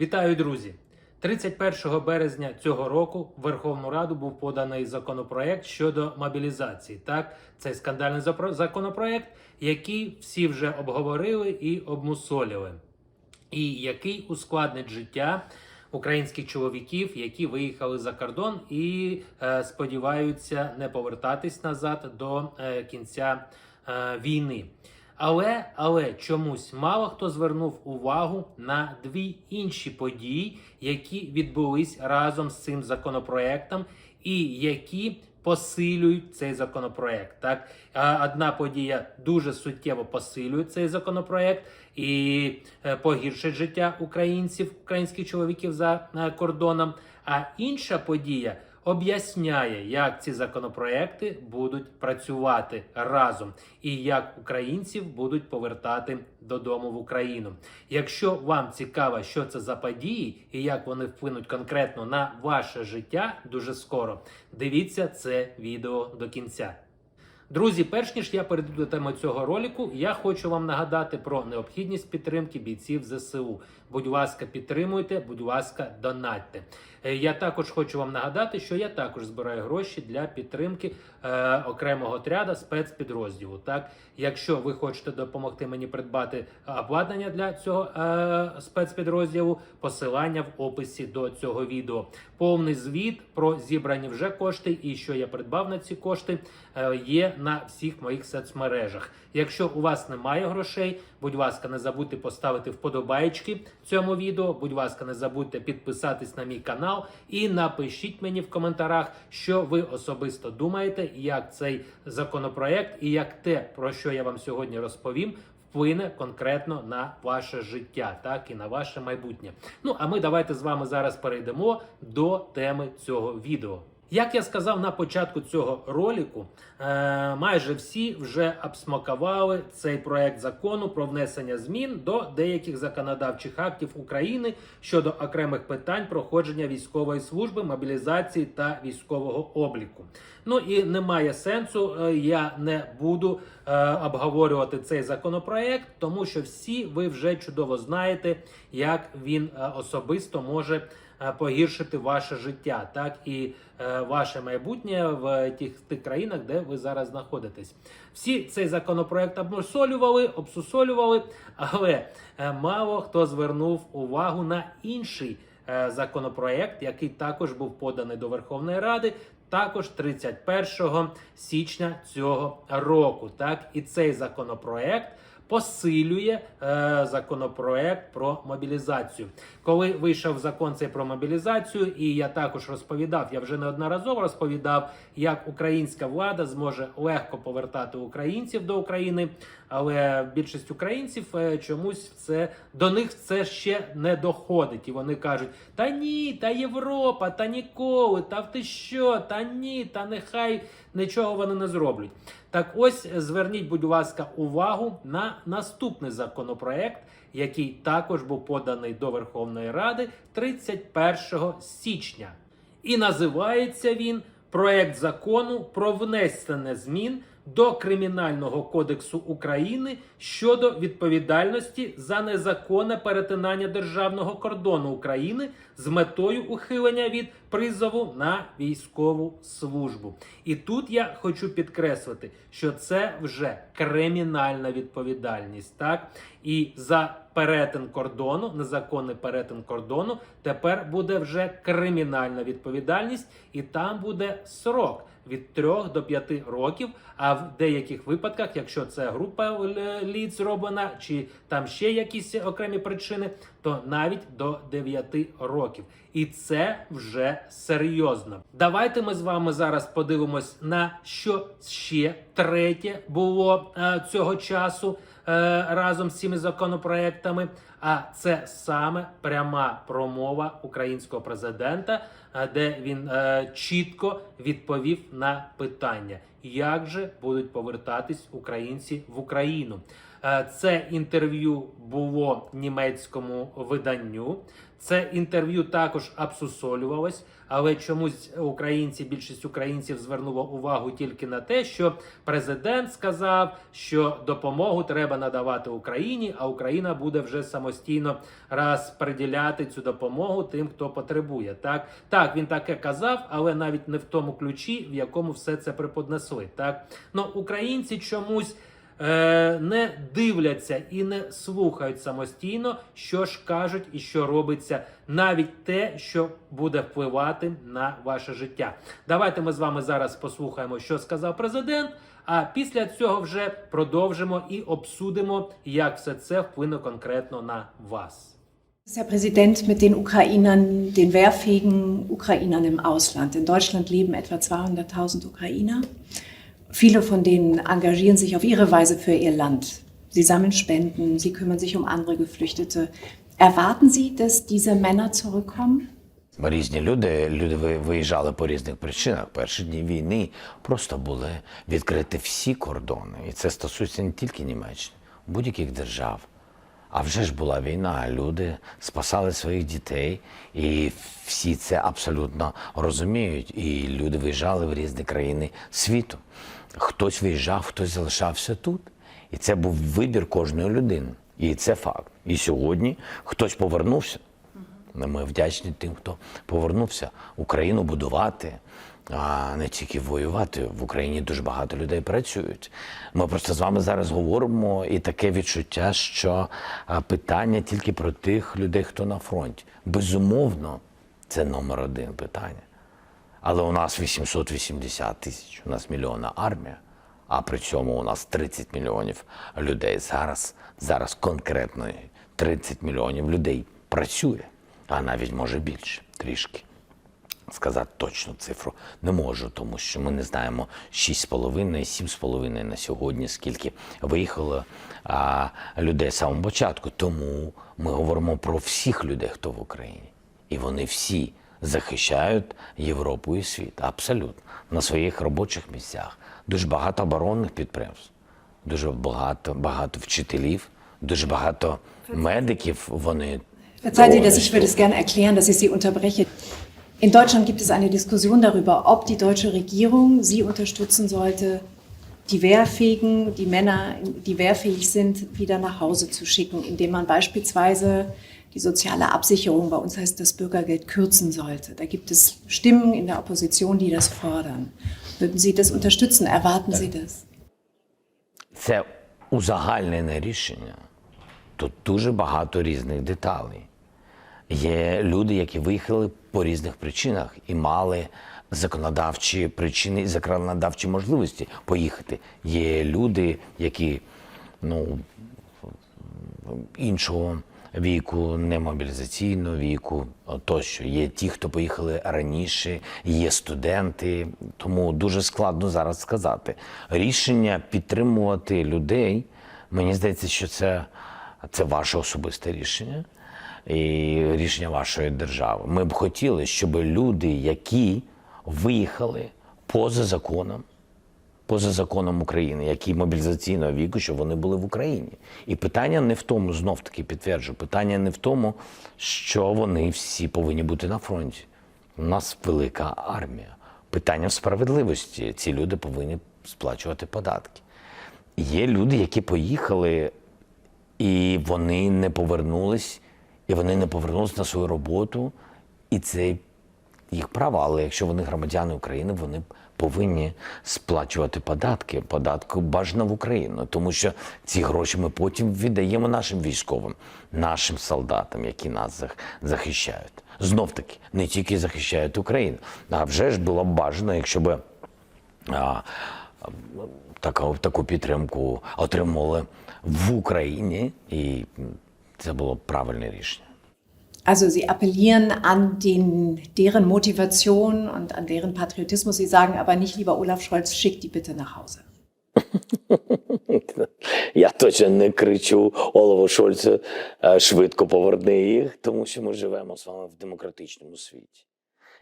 Вітаю, друзі! 31 березня цього року в Верховну Раду був поданий законопроект щодо мобілізації. Так, це скандальний законопроект, який всі вже обговорили і обмусолили, і який ускладнить життя українських чоловіків, які виїхали за кордон і е, сподіваються не повертатись назад до е, кінця е, війни. Але, але чомусь мало хто звернув увагу на дві інші події, які відбулись разом з цим законопроектом, і які посилюють цей законопроект. Так, одна подія дуже суттєво посилює цей законопроект і е, погіршить життя українців, українських чоловіків за е, кордоном. А інша подія об'ясняє, як ці законопроекти будуть працювати разом, і як українців будуть повертати додому в Україну. Якщо вам цікаво, що це за події і як вони вплинуть конкретно на ваше життя дуже скоро, дивіться це відео до кінця. Друзі, перш ніж я перейду до теми цього ролику, я хочу вам нагадати про необхідність підтримки бійців ЗСУ. Будь ласка, підтримуйте, будь ласка, донатьте. Е, Я також хочу вам нагадати, що я також збираю гроші для підтримки е, окремого отряда спецпідрозділу. Так, якщо ви хочете допомогти мені придбати обладнання для цього е, спецпідрозділу, посилання в описі до цього відео. Повний звіт про зібрані вже кошти і що я придбав на ці кошти е, є на всіх моїх соцмережах. Якщо у вас немає грошей, будь ласка, не забудьте поставити вподобайки цьому відео. Будь ласка, не забудьте підписатись на мій канал і напишіть мені в коментарях, що ви особисто думаєте, як цей законопроект і як те, про що я вам сьогодні розповім. Вплине конкретно на ваше життя, так і на ваше майбутнє. Ну а ми давайте з вами зараз перейдемо до теми цього відео. Як я сказав на початку цього ролику, е, майже всі вже обсмакували цей проект закону про внесення змін до деяких законодавчих актів України щодо окремих питань проходження військової служби, мобілізації та військового обліку. Ну і немає сенсу, е, я не буду е, обговорювати цей законопроект, тому що всі ви вже чудово знаєте, як він особисто може погіршити ваше життя, так і е, ваше майбутнє в тих, тих країнах, де ви зараз знаходитесь. Всі цей законопроект обмусолювали, обсусолювали, але е, мало хто звернув увагу на інший е, законопроект, який також був поданий до Верховної Ради. Також 31 січня цього року, так і цей законопроект посилює е, законопроект про мобілізацію. Коли вийшов закон цей про мобілізацію, і я також розповідав, я вже неодноразово розповідав, як українська влада зможе легко повертати українців до України, але більшість українців е, чомусь це до них це ще не доходить, і вони кажуть: та ні, та Європа, та ніколи, та ти що, та ні, та нехай нічого вони не зроблять. Так ось зверніть, будь ласка, увагу на наступний законопроект, який також був поданий до Верховної Ради 31 січня. І називається він проект закону про внесення змін до Кримінального кодексу України щодо відповідальності за незаконне перетинання державного кордону України з метою ухилення від призову на військову службу. І тут я хочу підкреслити, що це вже кримінальна відповідальність, так і за перетин кордону, незаконний перетин кордону, тепер буде вже кримінальна відповідальність, і там буде срок від 3 до 5 років. А в деяких випадках, якщо це група лід зроблена, чи там ще якісь окремі причини, то навіть до 9 років. І це вже серйозно. Давайте ми з вами зараз подивимось на що ще третє було е, цього часу е, разом з цими законопроектами. А це саме пряма промова українського президента, е, де він е, чітко відповів на питання, як же будуть повертатись українці в Україну. Е, Це інтерв'ю було німецькому виданню. Це інтерв'ю також обсусолювалось, але чомусь українці, більшість українців звернуло увагу тільки на те, що президент сказав, що допомогу треба надавати Україні, а Україна буде вже самостійно розподіляти цю допомогу тим, хто потребує. Так, так він таке казав, але навіть не в тому ключі, в якому все це преподнесли. Так, ну українці чомусь е, не дивляться і не слухають самостійно, що ж кажуть і що робиться, навіть те, що буде впливати на ваше життя. Давайте ми з вами зараз послухаємо, що сказав президент. А після цього вже продовжимо і обсудимо, як все це вплине конкретно на вас. Herr Präsident, mit den Ukrainern, den wehrfähigen Ukrainern im Ausland. In Deutschland leben etwa 200.000 Ukrainer. Viele von denen engagieren sich auf ihre Weise für ihr Land. Sie sammeln Spenden, sie kümmern sich um andere Geflüchtete. Erwarten Sie, dass diese Männer zurückkommen? Різні люди, люди виїжджали по різних причинах. Перші дні війни просто були відкриті всі кордони. І це стосується не тільки Німеччини, будь-яких держав. А вже ж була війна, люди спасали своїх дітей, і всі це абсолютно розуміють. І люди виїжджали в різні країни світу. Хтось виїжджав, хтось залишався тут. І це був вибір кожної людини. І це факт. І сьогодні хтось повернувся. Ми вдячні тим, хто повернувся Україну будувати, а не тільки воювати. В Україні дуже багато людей працюють. Ми просто з вами зараз говоримо, і таке відчуття, що питання тільки про тих людей, хто на фронті. Безумовно, це номер один питання. Але у нас 880 тисяч, у нас мільйонна армія, а при цьому у нас 30 мільйонів людей. Зараз, зараз конкретно 30 мільйонів людей працює, а навіть може більше трішки. Сказати точну цифру не можу, тому що ми не знаємо 6,5, 7,5 на сьогодні, скільки виїхало а, людей з самого початку. Тому ми говоримо про всіх людей, хто в Україні. І вони всі захищають Європу і світ. Абсолютно. На своїх робочих місцях. Дуже багато оборонних підприємств, дуже багато, багато вчителів, дуже багато медиків. Вони Verzeihen Sie, dass ich würde es gerne erklären, dass ich Sie unterbreche. In Deutschland gibt es eine Diskussion darüber, ob die deutsche Regierung Sie unterstützen sollte, die Wehrfähigen, die Männer, die wehrfähig sind, wieder nach Hause zu schicken, indem man beispielsweise die soziale Absicherung, bei uns heißt das Bürgergeld, kürzen sollte. Da gibt es Stimmen in der Opposition, die das fordern. Würden Sie das unterstützen? Erwarten Sie das? це узагальнене рішення. Тут дуже багато різних деталей. Є люди, які виїхали по різних причинах і мали законодавчі причини і законодавчі можливості поїхати. Є люди, які ну, іншого віку, не мобілізаційного віку тощо. Є ті, хто поїхали раніше, є студенти. Тому дуже складно зараз сказати. Рішення підтримувати людей, мені здається, що це, це ваше особисте рішення і рішення вашої держави. Ми б хотіли, щоб люди, які виїхали поза законом, поза законом України, які мобілізаційного віку, щоб вони були в Україні. І питання не в тому, знов таки підтверджую, питання не в тому, що вони всі повинні бути на фронті. У нас велика армія. Питання в справедливості. Ці люди повинні сплачувати податки. Є люди, які поїхали, і вони не повернулись, і вони не повернулись на свою роботу, і це їх право. Але якщо вони громадяни України, вони повинні сплачувати податки, податки бажано в Україну, тому що ці гроші ми потім віддаємо нашим військовим, нашим солдатам, які нас захищають. Знов таки, не тільки захищають Україну, а вже ж було б бажано, якщо а, таку, таку підтримку отримали в Україні, і це було правильне рішення. Also Sie appellieren an den, deren Motivation und an deren Patriotismus. Sie sagen aber nicht, lieber Olaf Scholz, schickt die bitte nach Hause. Я точно не кричу Олову Шольцу е, швидко поверни їх, тому що ми живемо з вами в демократичному світі.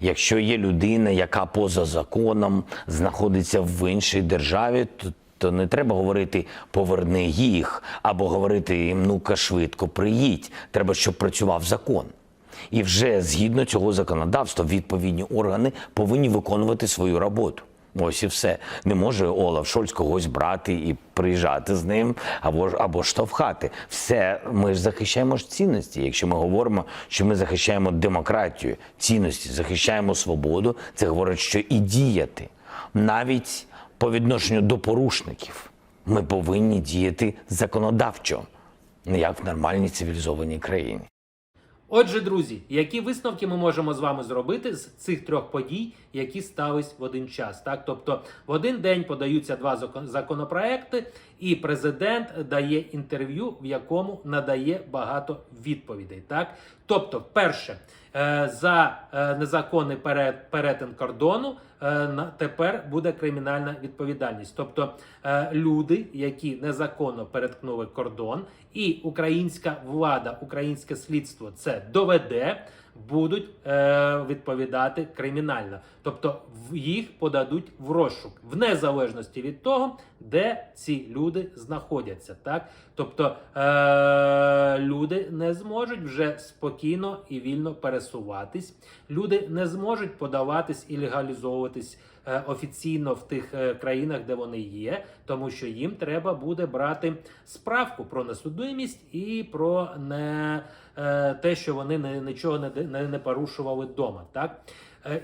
Якщо є людина, яка поза законом знаходиться в іншій державі, то то не треба говорити поверни їх або говорити ну-ка швидко приїдь. Треба, щоб працював закон. І вже згідно цього законодавства відповідні органи повинні виконувати свою роботу. Ось і все. Не може Олаф Шольц когось брати і приїжджати з ним або або штовхати. Все ми ж захищаємо ж цінності. Якщо ми говоримо, що ми захищаємо демократію, цінності, захищаємо свободу, це говорить, що і діяти навіть по відношенню до порушників. Ми повинні діяти законодавчо, як в нормальній цивілізованій країні. Отже, друзі, які висновки ми можемо з вами зробити з цих трьох подій, які стались в один час? Так, тобто в один день подаються два закон- законопроекти, і президент дає інтерв'ю, в якому надає багато відповідей. Так, тобто, перше, е, за е, незаконний пере- перетин кордону тепер буде кримінальна відповідальність. Тобто е, люди, які незаконно переткнули кордон, і українська влада, українське слідство це доведе. Будуть е, відповідати кримінально, тобто їх подадуть в розшук в незалежності від того, де ці люди знаходяться. Так, тобто е, люди не зможуть вже спокійно і вільно пересуватись. Люди не зможуть подаватись і легалізовуватись е, офіційно в тих е, країнах, де вони є, тому що їм треба буде брати справку про несудимість і про не е, те, що вони нічого не, не, не порушували вдома. Так?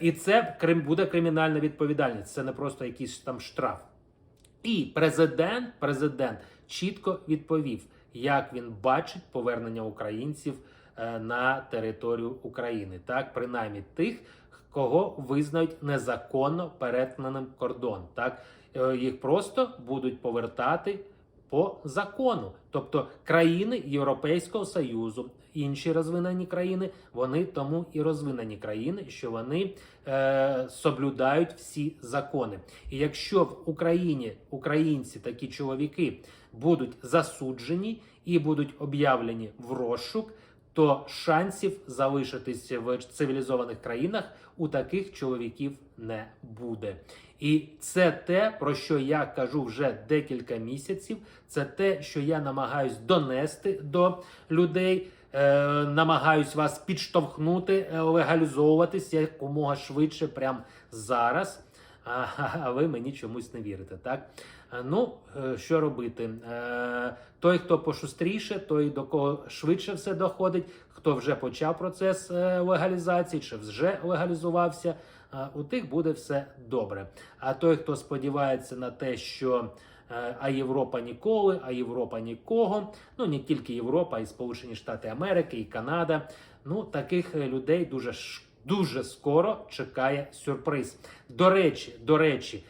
І це буде кримінальна відповідальність. Це не просто якийсь там штраф. І президент, президент чітко відповів, як він бачить повернення українців на територію України, так принаймні тих, кого визнають незаконно перетнаним кордон. Так Е, їх просто будуть повертати по закону, тобто країни Європейського союзу, інші розвинені країни, вони тому і розвинені країни, що вони е, соблюдають всі закони. І якщо в Україні українці, такі чоловіки, будуть засуджені і будуть об'явлені в розшук, то шансів залишитись в цивілізованих країнах у таких чоловіків не буде. І це те, про що я кажу вже декілька місяців. Це те, що я намагаюсь донести до людей. Е, намагаюсь вас підштовхнути, е, легалізовуватись якомога швидше, прямо зараз. А ви мені чомусь не вірите, так? Е, Ну, е, що робити? Е, Той, хто пошустріше, той до кого швидше все доходить, хто вже почав процес легалізації, чи вже легалізувався, у тих буде все добре. А той, хто сподівається на те, що а Європа ніколи, а Європа нікого. Ну не тільки Європа, й Сполучені Штати Америки, і Канада. Ну таких людей дуже дуже скоро чекає сюрприз. До речі, до речі,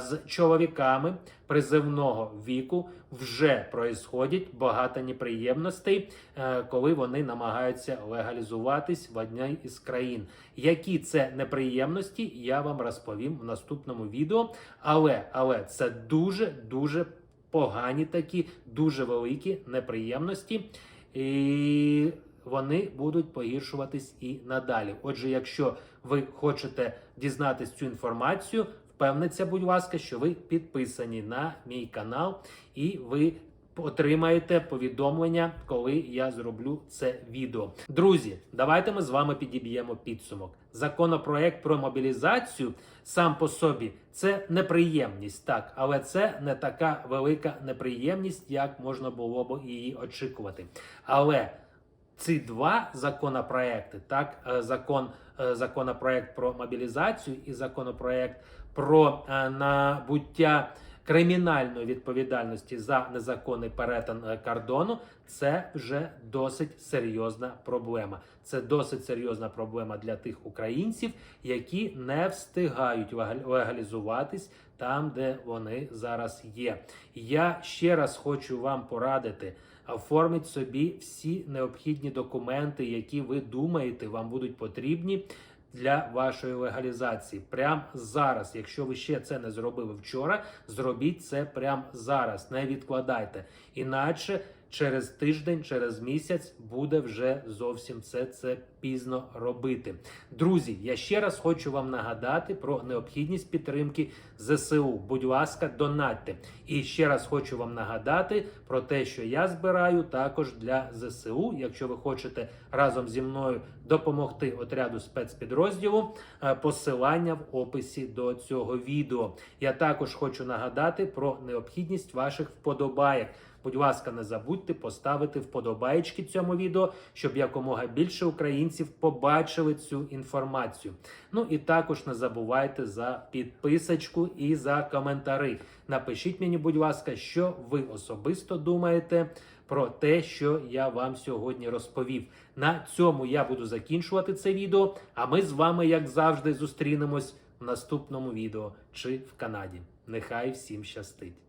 з чоловіками призивного віку вже проїсходять багато неприємностей, е, коли вони намагаються легалізуватись в одній із країн. Які це неприємності, я вам розповім в наступному відео. Але, але це дуже дуже погані такі, дуже великі неприємності. І вони будуть погіршуватись і надалі. Отже, якщо ви хочете дізнатись цю інформацію, впевніться, будь ласка, що ви підписані на мій канал і ви отримаєте повідомлення, коли я зроблю це відео. Друзі, давайте ми з вами підіб'ємо підсумок. Законопроект про мобілізацію сам по собі це неприємність, так, але це не така велика неприємність, як можна було б її очікувати. Але ці два законопроекти, так, е, закон, е, законопроект про мобілізацію і законопроект про е, набуття кримінальної відповідальності за незаконний перетин е, кордону, це вже досить серйозна проблема. Це досить серйозна проблема для тих українців, які не встигають легалізуватись там, де вони зараз є. Я ще раз хочу вам порадити. Оформіть собі всі необхідні документи, які ви думаєте, вам будуть потрібні для вашої легалізації. Прямо зараз. Якщо ви ще це не зробили вчора, зробіть це прямо зараз. Не відкладайте. Іначе через тиждень, через місяць буде вже зовсім все це пізно робити. Друзі, я ще раз хочу вам нагадати про необхідність підтримки ЗСУ. Будь ласка, донатьте. І ще раз хочу вам нагадати про те, що я збираю також для ЗСУ. Якщо ви хочете разом зі мною допомогти отряду спецпідрозділу, е, посилання в описі до цього відео. Я також хочу нагадати про необхідність ваших вподобаєк. Будь ласка, не забудьте поставити вподобаєчки цьому відео, щоб якомога більше українців побачили цю інформацію. Ну і також не забувайте за підписочку і за коментари. Напишіть мені, будь ласка, що ви особисто думаєте про те, що я вам сьогодні розповів. На цьому я буду закінчувати це відео. А ми з вами, як завжди, зустрінемось в наступному відео чи в Канаді. Нехай всім щастить!